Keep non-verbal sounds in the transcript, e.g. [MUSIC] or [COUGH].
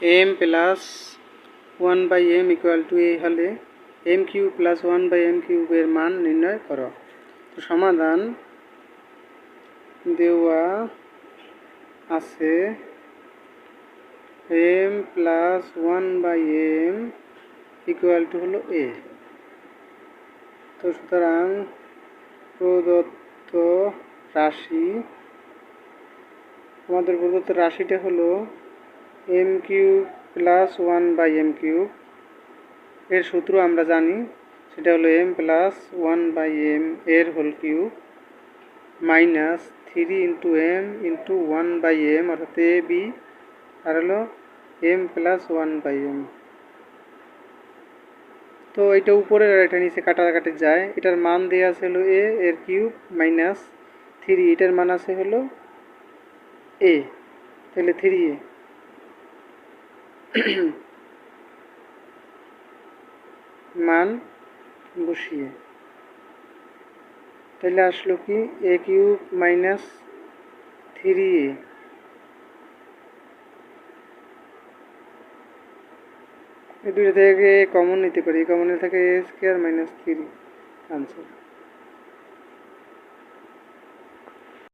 M plus one by m equal to a হলে m cube plus one by m কিউবের মান নির্ণয় করো। তো সমাধান দেওয়া আছে m plus one by m equal to হলো এ তো সুতরাং প্রদত্ত রাশি, আমাদের প্রদত্ত রাশিটা হলো m cube plus one by m cube এর সূত্র আমরা জানি, সেটা হলো m plus one by m এর whole cube minus three into m into one by m অর্থাৎ এ বি আর হলো m plus one by m তো এটা উপরে আর এটা নিচে কাটাকাটি যায়। এটার মান দেওয়া আছে হলো এ এর কিউব মাইনাস থ্রি এটার মান আছে হলো এ তাহলে থ্রি এ [CLEARS THROAT] মান বসিয়ে। তাহলে আসলো কি? A cube minus three a এই দুটো থেকে কমন নিতে পারি। কমনের থাকে a square minus three. Answer